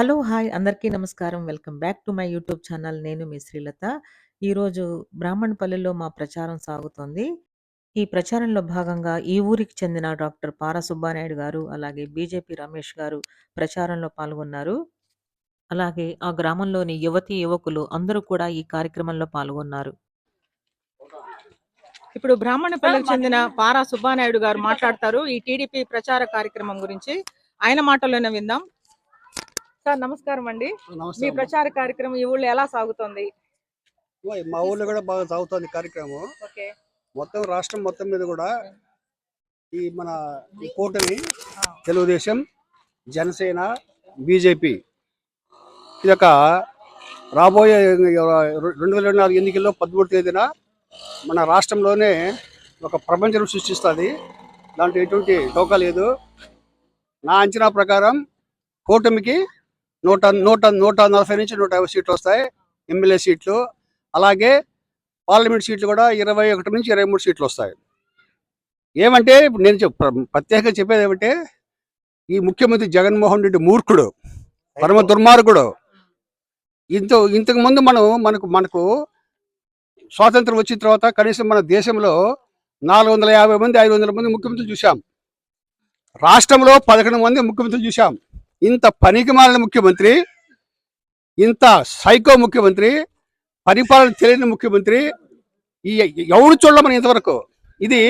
Hello! Hi! అందరికీ నమస్కారం. Welcome back to my YouTube channel. నేను మీ శ్రీలత. ఈరోజు బ్రాహ్మణపల్లిలో మా ప్రచారం సాగుతోంది. ఈ ప్రచారంలో భాగంగా ఈ ఊరికి చెందిన డాక్టర్ పార సుబ్బానాయుడు గారు, అలాగే బీజేపీ రమేష్ గారు ప్రచారంలో పాల్గొన్నారు. అలాగే ఆ గ్రామంలోని యువతీ, యువకులు అందరూ కూడా ఈ కార్యక్రమంలో పాల్గొన్నారు. ఇప్పుడు బ్రాహ్మణపల్లికి చెందిన పారా సుబ్బానాయుడు గారు మాట్లాడతారు ఈ టీడీపీ ప్రచార కార్యక్రమం గురించి ఆయన మాటల్లోనే విందాం సార్ నమస్కారం అండి. మీ. ప్రచార కార్యక్రమం ఈ ఊళ్ళో ఎలా సాగుతోంది? మా ఊర్లో కూడా బాగా సాగుతుంది కార్యక్రమం. మొత్తం రాష్ట్రం మొత్తం మీద కూడా ఈ మన ఈ కూటమి తెలుగుదేశం జనసేన బీజేపీ ఇది ఒక రాబోయే రెండు వేల ఇరవై నాలుగు ఎన్నికల్లో పదమూడు తేదీన మన రాష్ట్రంలోనే ఒక ప్రపంచం సృష్టిస్తుంది. దాంట్లో ఎటువంటి డోకా లేదు. నా అంచనా ప్రకారం కూటమికి నూట నూట నూట నలభై నుంచి నూట యాభై సీట్లు వస్తాయి ఎమ్మెల్యే సీట్లు. అలాగే పార్లమెంట్ సీట్లు కూడా ఇరవై ఒకటి నుంచి ఇరవై మూడు సీట్లు వస్తాయి. ఏమంటే ఇప్పుడు నేను చెప్ ప్ర- ప్రత్యేకంగా చెప్పేది ఏమంటే ఈ ముఖ్యమంత్రి జగన్మోహన్ రెడ్డి మూర్ఖుడు పరమ దుర్మార్గుడు. ఇంత ఇంతకు ముందు మనం మనకు మనకు స్వాతంత్రం వచ్చిన తర్వాత కనీసం మన దేశంలో నాలుగు వందల యాభై మంది ఐదు వందల మంది ముఖ్యమంత్రులు చూసాం రాష్ట్రంలో పదకొండు మంది ముఖ్యమంత్రులు చూసాం ఇంత పనికి మాలిన ముఖ్యమంత్రి ఇంత సైకో ముఖ్యమంత్రి పరిపాలన తెలియని ముఖ్యమంత్రి ఈ ఎవడు చూడడం మనం ఇంతవరకు. ఇది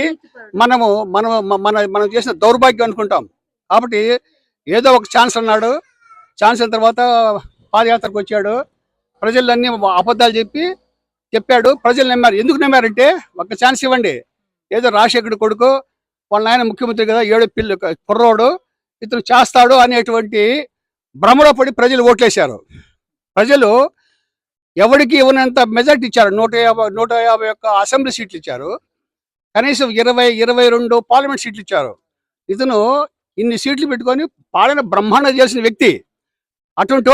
మనము మనం మన మనం చేసిన దౌర్భాగ్యం అనుకుంటాం. కాబట్టి ఏదో ఒక ఛాన్స్ అన్నాడు. ఛాన్స్ అయిన తర్వాత పాదయాత్రకు వచ్చాడు. ప్రజలన్నీ అబద్ధాలు చెప్పి చెప్పాడు. ప్రజలు నమ్మారు. ఎందుకు నమ్మారంటే ఒక ఛాన్స్ ఇవ్వండి. ఏదో రాజశేఖరుడు కొడుకు వాళ్ళ నాయన ముఖ్యమంత్రి కదా ఏడు పిల్ల కుర్రోడు. ఇతను చేస్తాడు అనేటువంటి భ్రమలో పడి ప్రజలు ఓట్లేశారు. ప్రజలు ఎవరికి ఇవ్వనంత మెజార్టీ ఇచ్చారు. నూట యాభై నూట యాభై ఒక్క అసెంబ్లీ సీట్లు ఇచ్చారు. కనీసం ఇరవై ఇరవై రెండు పార్లమెంట్ సీట్లు ఇచ్చారు. ఇతను ఇన్ని సీట్లు పెట్టుకొని పాలన బ్రహ్మాండ చేసిన వ్యక్తి. అటువంటి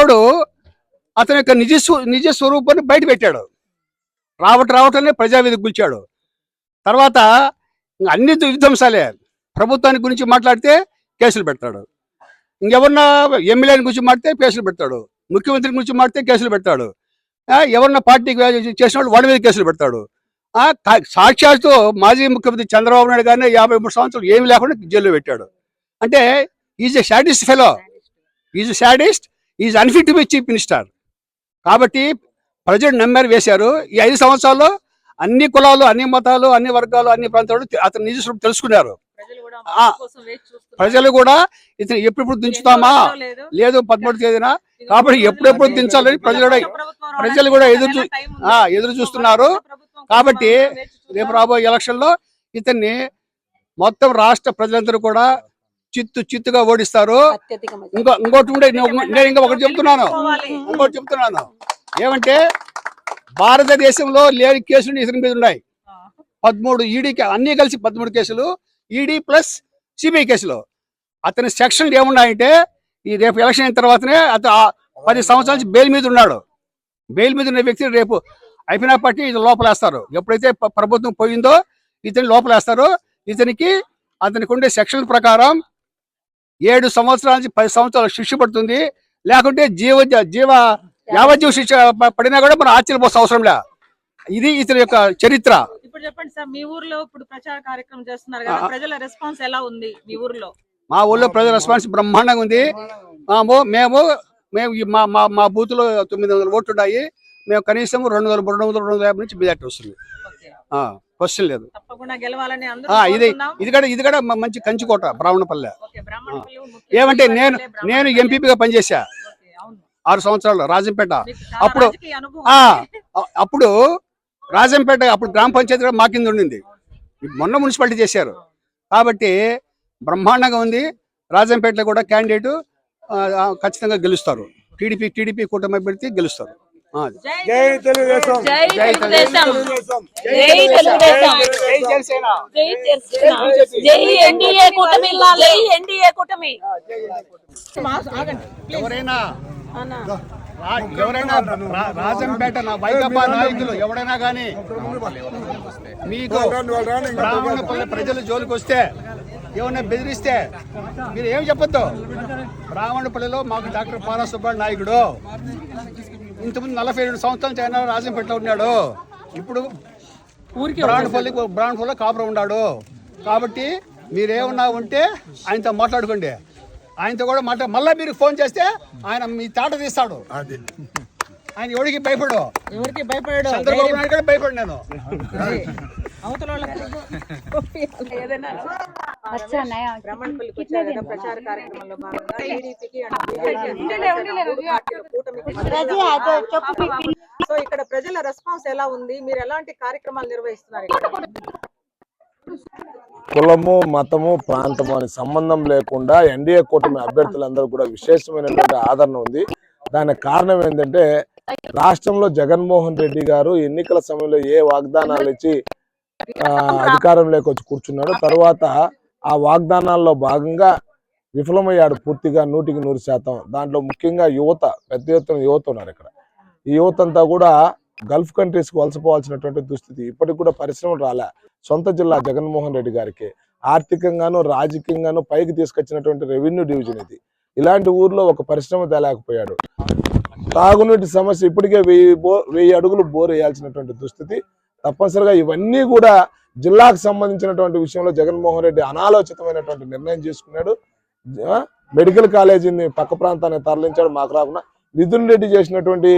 అతని యొక్క నిజ స్వ- నిజ స్వరూపాన్ని బయట పెట్టాడు. రావట రావటనే ప్రజావేదిక కూల్చాడు. తర్వాత ఇంక అన్ని విధ్వంసాలే ప్రభుత్వానికి గురించి మాట్లాడితే కేసులు పెడతాడు. ఇంకెవరన్నా ఎమ్మెల్యేని గురించి మాడితే కేసులు పెడతాడు. ముఖ్యమంత్రి గురించి మాడితే కేసులు పెడతాడు. ఎవరన్నా పార్టీకి చేసిన వాళ్ళు వాడి మీద కేసులు పెడతాడు. సాక్షాత్తు మాజీ ముఖ్యమంత్రి చంద్రబాబు నాయుడు గారిని యాభై మూడు సంవత్సరాలు ఏమి లేకుండా జైల్లో పెట్టాడు. అంటే is a sadist fellow is sadist is unfit to be chief minister కాబట్టి ప్రజలు నమ్మారు వేశారు. ఈ ఐదు సంవత్సరాల్లో అన్ని కులాలు అన్ని మతాలు అన్ని వర్గాలు అన్ని ప్రాంతాలు అతని నిజస్వరూపం తెలుసుకున్నారు. ప్రజలు కూడా ఆ, మార్పు కోసం వేచి చూస్తున్నారు. ప్రజలు కూడా ఇతను ఎప్పుడెప్పుడు దించుతామా? లేదు. పదమూడు తేదీన? కాబట్టి ఎప్పుడెప్పుడు దించాలని ప్రజలు కూడా ప్రజలు కూడా ఎదురు చూ- ఎదురు చూస్తున్నారు. కాబట్టి. రేపు రాబోయే ఎలక్షన్లో ఇతన్ని మొత్తం రాష్ట్ర ప్రజలందరూ కూడా చిత్తు చిత్తుగా ఓడిస్తారు. ఇంకో ఇంకోటి ఉండే నేను నేను ఇంకా ఒకటి చెప్తున్నాను. ఇంకోటి చెప్తున్నాను. ఏమంటే భారతదేశంలో లేని కేసులు ఇతని మీద ఉన్నాయి. పదమూడు ఈడీకి అన్ని కలిసి పదమూడు కేసులు. ఈడీ ప్లస్ సిబిఐ కేసులో అతని సెక్షన్లు ఏమున్నాయంటే ఈ రేపు ఎలక్షన్ అయిన తర్వాతనే అతను పది సంవత్సరాల నుంచి బెయిల్ మీద ఉన్నాడు. బెయిల్ మీద ఉన్న వ్యక్తిని రేపు అయిపోయినా పట్టి ఇది లోపలేస్తారు. ఎప్పుడైతే ప్రభుత్వం పోయిందో ఇతని లోపలేస్తారు. ఇతనికి అతనికి ఉండే సెక్షన్ ప్రకారం ఏడు సంవత్సరాల నుంచి పది సంవత్సరాలు శిక్ష పడుతుంది. లేకుంటే జీవ జీవ యావజ్జీవ శిక్ష ప- పడినా కూడా మనం ఆశ్చర్యపోసం అవసరం లే. ఇది ఇతని యొక్క చరిత్ర. ఇప్పుడు చెప్పండి సార్ మీ ఊర్లో ఇప్పుడు ప్రచార కార్యక్రమం చేస్తున్నారు కదా. ప్రజల రెస్పాన్స్ ఎలా ఉంది మీ ఊర్లో మా ఊళ్ళో ప్రజల రెస్పాన్స్ బ్రహ్మాండంగా ఉంది మాము మేము మా మా మా బూత్లో తొమ్మిది వందల ఓట్లు ఉన్నాయి మేము కనీసం రెండు వందల రెండు వందల రెండు వందల యాభై నుంచి మెజార్టీ వస్తుంది. క్వశ్చన్ లేదు ఇది. ఇది కూడా ఇది కూడా మంచి కంచుకోట బ్రాహ్మణపల్లె ఏమంటే నేను. నేను ఎంపీపీగా పనిచేశా. ఆరు సంవత్సరాలు రాజంపేట అప్పుడు- అప్పుడు రాజంపేట అప్పుడు గ్రామ పంచాయతీ కూడా మా కింద ఉండింది. మొన్న మున్సిపాలిటీ చేశారు. కాబట్టి బ్రహ్మాండంగా ఉంది. రాజంపేటలో కూడా క్యాండిడేట్ ఖచ్చితంగా గెలుస్తారు. టీడీపీ టీడీపీ కూటమి అభ్యర్థి గెలుస్తారు. ఎవరైనా ఎవరైనా రాజంపేట నా వైకపా నాయకులు ఎవరైనా కానీ మీకు బ్రాహ్మణపల్లి ప్రజలు జోలికి వస్తే ఏమన్నా బెదిరిస్తే మీరు ఏం చెప్పొద్దు? బ్రాహ్మణపల్లిలో మాకు డాక్టర్ సుబ్బాడు నాయకుడు. ఇంతకుముందు నలభై రెండు సంవత్సరాలు చైనా రాజంపేటలో ఉన్నాడు. ఇప్పుడు బ్రాహ్మణపల్లి బ్రాహ్మణపల్లిలో కాపురం ఉన్నాడు. కాబట్టి మీరేమన్నా ఉంటే ఆయనతో మాట్లాడుకోండి. ఆయనతో కూడా మాట మళ్ళీ మీరు ఫోన్ చేస్తే ఆయన మీ తాట తీస్తాడు. ఆయన ఎవరికి భయపడు ఎవరికి భయపడు చంద్రబాబు నాయుడు కూడా భయపడి నేను. సో ఇక్కడ ప్రజల రెస్పాన్స్ ఎలా ఉంది? మీరు ఎలాంటి కార్యక్రమాలు నిర్వహిస్తున్నారు కులము మతము ప్రాంతము అనే సంబంధం లేకుండా ఎన్డీఏ కూటమి అభ్యర్థులందరూ కూడా విశేషమైనటువంటి ఆదరణ ఉంది. దానికి కారణం ఏంటంటే రాష్ట్రంలో జగన్మోహన్ రెడ్డి గారు ఎన్నికల సమయంలో ఏ వాగ్దానాలు ఇచ్చి అధికారం అధికారంలోకి వచ్చి కూర్చున్నాడు తర్వాత ఆ వాగ్దానాల్లో భాగంగా విఫలమయ్యాడు పూర్తిగా నూటికి నూరు శాతం. దాంట్లో ముఖ్యంగా యువత పెద్ద ఎత్తున యువత ఉన్నారు ఇక్కడ. ఈ యువత అంతా కూడా గల్ఫ్ కంట్రీస్కి వలసపోవాల్సినటువంటి దుస్థితి. ఇప్పటికి కూడా పరిశ్రమలు రాలే. సొంత జిల్లా జగన్మోహన్ రెడ్డి గారికి ఆర్థికంగాను రాజకీయంగాను పైకి తీసుకొచ్చినటువంటి రెవెన్యూ డివిజన్ ఇది. ఇలాంటి ఊర్లో ఒక పరిశ్రమ తేలేకపోయాడు. తాగునీటి సమస్య ఇప్పటికే వెయ్యి బో వెయ్యి అడుగులు బోర్ వేయాల్సినటువంటి దుస్థితి. తప్పనిసరిగా ఇవన్నీ కూడా జిల్లాకు సంబంధించినటువంటి విషయంలో జగన్మోహన్ రెడ్డి అనాలోచితమైనటువంటి నిర్ణయం చేసుకున్నాడు. మెడికల్ కాలేజీని పక్క ప్రాంతాన్ని తరలించాడు మాకు రాకుండా. మిథున్ రెడ్డి చేసినటువంటి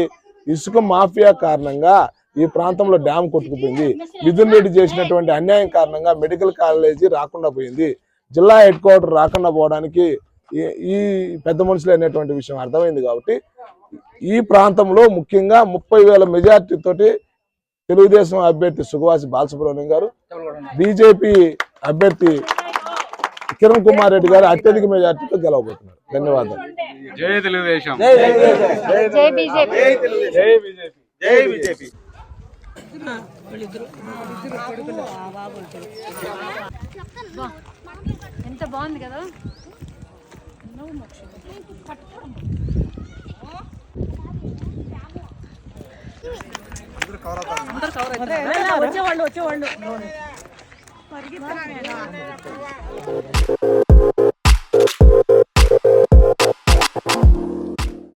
ఇసుక మాఫియా కారణంగా ఈ ప్రాంతంలో డ్యామ్ కొట్టుకుపోయింది. మిథున్ రెడ్డి చేసినటువంటి అన్యాయం కారణంగా మెడికల్ కాలేజీ రాకుండా పోయింది. జిల్లా హెడ్ క్వార్టర్ రాకుండా పోవడానికి ఈ- ఈ పెద్ద మనుషులు అనేటువంటి విషయం అర్థమైంది కాబట్టి ఈ ప్రాంతంలో ముఖ్యంగా ముప్పై వేల మెజార్టీ తోటి తెలుగుదేశం అభ్యర్థి సుగవాసి బాలసుబ్రహ్మణ్యం గారు బీజేపీ అభ్యర్థి కిరణ్ కుమార్ రెడ్డి గారు అత్యధిక మెజార్టీతో గెలవబోతున్నారు. ధన్యవాదాలు. జై తెలుగుదేశం. జై బీజేపీ. జై బీజేపీ. ఎంత బాగుంది కదా? వచ్చేవాళ్ళు వచ్చేవాళ్ళు. పరిగెత్తా